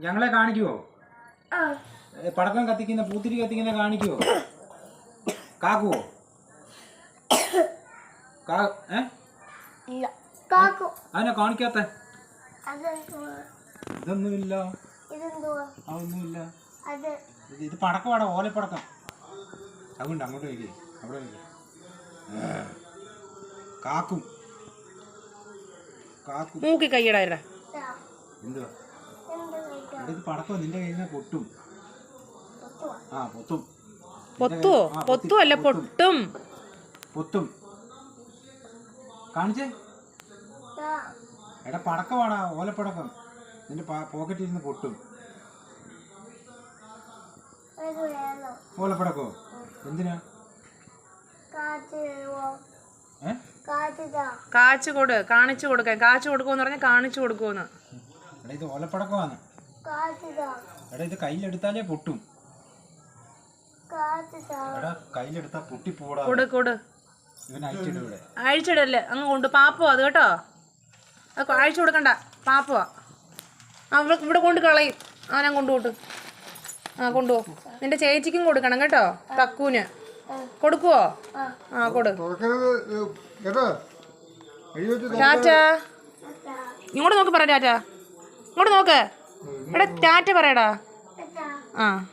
ഞങ്ങളെ കാണിക്കുവോ? പടക്കം കത്തിക്കുന്ന പൂത്തിരി കത്തിക്കുന്ന കാണിക്കുവോ? കാക്കുവോ? അതിനെ കാണിക്കാത്ത. ഇതൊന്നുമില്ല. അതൊന്നുമില്ല. അത്. ഇത് പടക്കമാണ് പടക്കമാടാ ഓലപ്പടക്കം. അതുകൊണ്ട് അങ്ങോട്ട് വയ്ക്കേ. അവിടെ വയ്ക്കേ. കാക്കും. കാക്കും. മൂക്കി കൈയിടാ. എന്തുവാ? പടക്കം നിന്റെ കയ്യിൽ നിന്ന് പൊട്ടും. പൊത്തുവാ? ആ പൊത്തും പൊത്തുവോ ആ, അല്ല. പൊട്ടും. പൊത്തും. കാണിച്ചേ. എടാ പടക്കമാടാ ഓലപ്പടക്കം. നിന്റെ പോക്കറ്റിൽ നിന്ന് പൊട്ടും. ഓലപ്പടക്കോ? എന്തിനാ? കാച്ചു കൊടു കാണിച്ചു കൊടുക്കാൻ. കാച്ചു കൊടുക്കുമെന്ന് പറഞ്ഞാൽ കാണിച്ചു കൊടുക്കുമെന്ന് എടാ ഇത് ഓലപ്പടക്കമാണ്. എടാ ഇത് കയ്യിലെടുത്താലേ പൊട്ടും. എടാ കയ്യിലെടുത്താ പൊട്ടി പോടാ. കൊടു കൊടു. ഇവൻ അയച്ചിടും ഇവിടെ അഴിച്ചിടല്ലേ? അങ്ങ് കൊണ്ട് പാപ്പോ അത് കേട്ടോ. അത് അഴിച്ചു കൊടുക്കണ്ട. പാപ്പോ അവിടെ ഇവിടെ ഇവിടെ കൊണ്ട് കളയും. ആ ഞാൻ കൊണ്ടുപോട്ട് ആ കൊണ്ടുപോകും നിന്റെ ചേച്ചിക്കും കൊടുക്കണം കേട്ടോ തക്കൂന് കൊടുക്കുവോ? ആ കൊടു. ഇങ്ങോട്ട് നോക്ക് പറ ടാറ്റ. ഇങ്ങോട്ട് നോക്ക്. എടാ ടാറ്റ പറയടാ. ആ.